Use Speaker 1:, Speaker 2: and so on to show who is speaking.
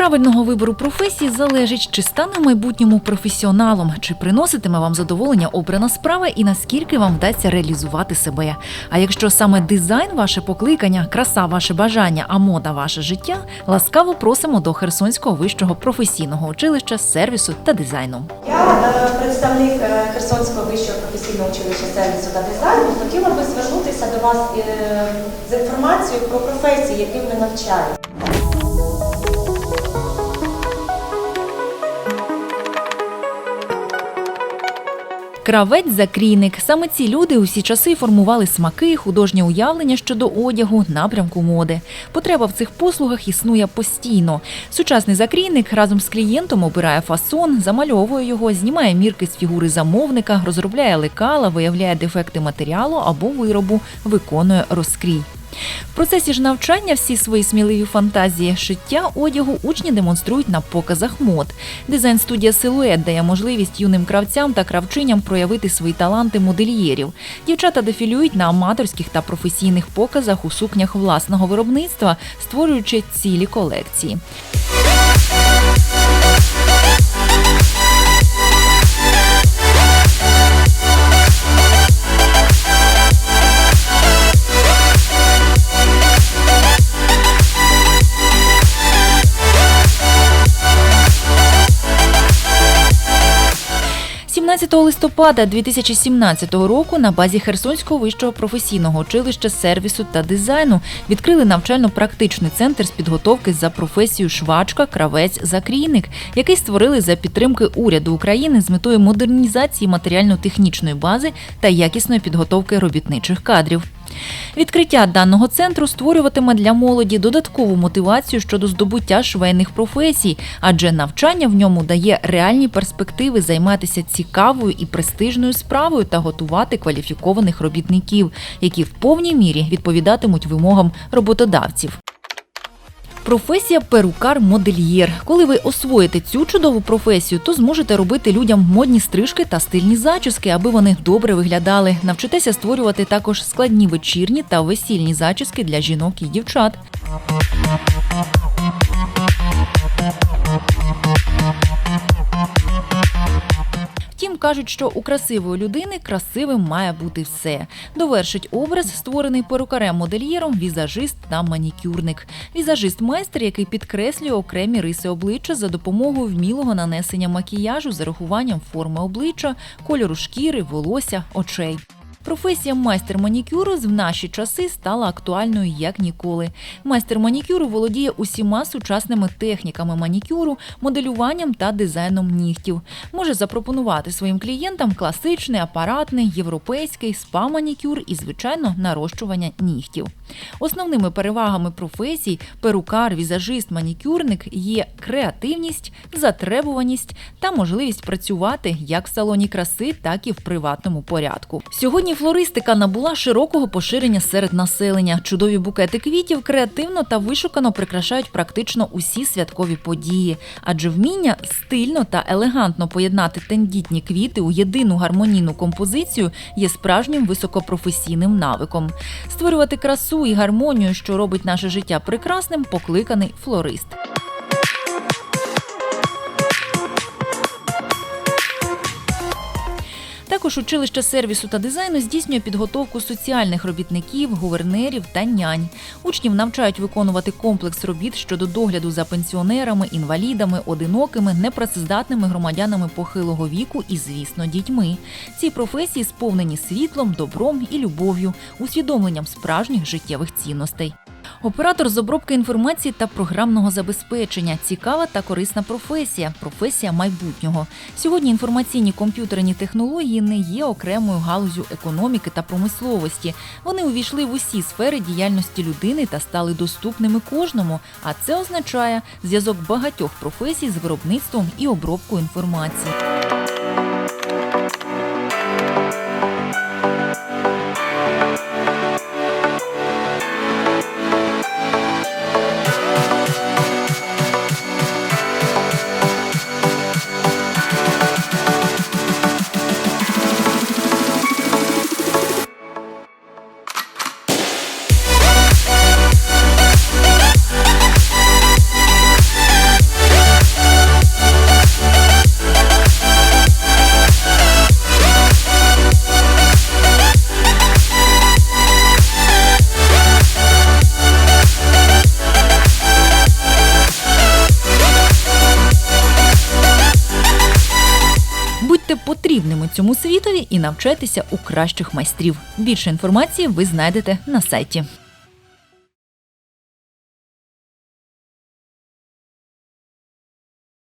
Speaker 1: правильного вибору професії залежить, чи стане в майбутньому професіоналом, чи приноситиме вам задоволення обрана справа і наскільки вам вдасться реалізувати себе. А якщо саме дизайн ваше покликання, краса ваше бажання, а мода ваше життя, ласкаво просимо до Херсонського вищого професійного училища сервісу та дизайну.
Speaker 2: Я е, представник е, Херсонського вищого професійного училища сервісу та дизайну. Хотіла би звернутися до вас е, з інформацією про професії, яким ми навчаємо.
Speaker 1: Кравець закрійник. Саме ці люди усі часи формували смаки, художнє уявлення щодо одягу, напрямку моди. Потреба в цих послугах існує постійно. Сучасний закрійник разом з клієнтом обирає фасон, замальовує його, знімає мірки з фігури замовника, розробляє лекала, виявляє дефекти матеріалу або виробу, виконує розкрій. В процесі ж навчання всі свої сміливі фантазії шиття одягу учні демонструють на показах мод. Дизайн студія Силует дає можливість юним кравцям та кравчиням проявити свої таланти модельєрів. Дівчата дефілюють на аматорських та професійних показах у сукнях власного виробництва, створюючи цілі колекції. – 17 листопада 2017 року на базі Херсонського вищого професійного училища сервісу та дизайну відкрили навчально-практичний центр з підготовки за професією швачка, кравець, закрійник, який створили за підтримки уряду України з метою модернізації матеріально-технічної бази та якісної підготовки робітничих кадрів. Відкриття даного центру створюватиме для молоді додаткову мотивацію щодо здобуття швейних професій, адже навчання в ньому дає реальні перспективи займатися цікавою і престижною справою та готувати кваліфікованих робітників, які в повній мірі відповідатимуть вимогам роботодавців. Професія перукар-модельєр. Коли ви освоїте цю чудову професію, то зможете робити людям модні стрижки та стильні зачіски, аби вони добре виглядали. Навчитеся створювати також складні вечірні та весільні зачіски для жінок і дівчат. Кажуть, що у красивої людини красивим має бути все. Довершить образ, створений перукарем-модельєром, візажист та манікюрник. Візажист майстер, який підкреслює окремі риси обличчя за допомогою вмілого нанесення макіяжу з урахуванням форми обличчя, кольору шкіри, волосся, очей. Професія майстер манікюру в наші часи стала актуальною як ніколи. Майстер манікюру володіє усіма сучасними техніками манікюру, моделюванням та дизайном нігтів. Може запропонувати своїм клієнтам класичний, апаратний, європейський, спа-манікюр і, звичайно, нарощування нігтів. Основними перевагами професій перукар, візажист, манікюрник є креативність, затребуваність та можливість працювати як в салоні краси, так і в приватному порядку. Сьогодні флористика набула широкого поширення серед населення. Чудові букети квітів креативно та вишукано прикрашають практично усі святкові події, адже вміння стильно та елегантно поєднати тендітні квіти у єдину гармонійну композицію є справжнім високопрофесійним навиком. Створювати красу і гармонію, що робить наше життя прекрасним, покликаний флорист. Також училище сервісу та дизайну здійснює підготовку соціальних робітників, гувернерів та нянь. Учнів навчають виконувати комплекс робіт щодо догляду за пенсіонерами, інвалідами, одинокими, непрацездатними громадянами похилого віку і, звісно, дітьми. Ці професії сповнені світлом, добром і любов'ю, усвідомленням справжніх життєвих цінностей. Оператор з обробки інформації та програмного забезпечення цікава та корисна професія професія майбутнього. Сьогодні інформаційні комп'ютерні технології не є окремою галузю економіки та промисловості. Вони увійшли в усі сфери діяльності людини та стали доступними кожному. А це означає зв'язок багатьох професій з виробництвом і обробкою інформації. Цьому світові і навчайтеся у кращих майстрів. Більше інформації ви знайдете на сайті.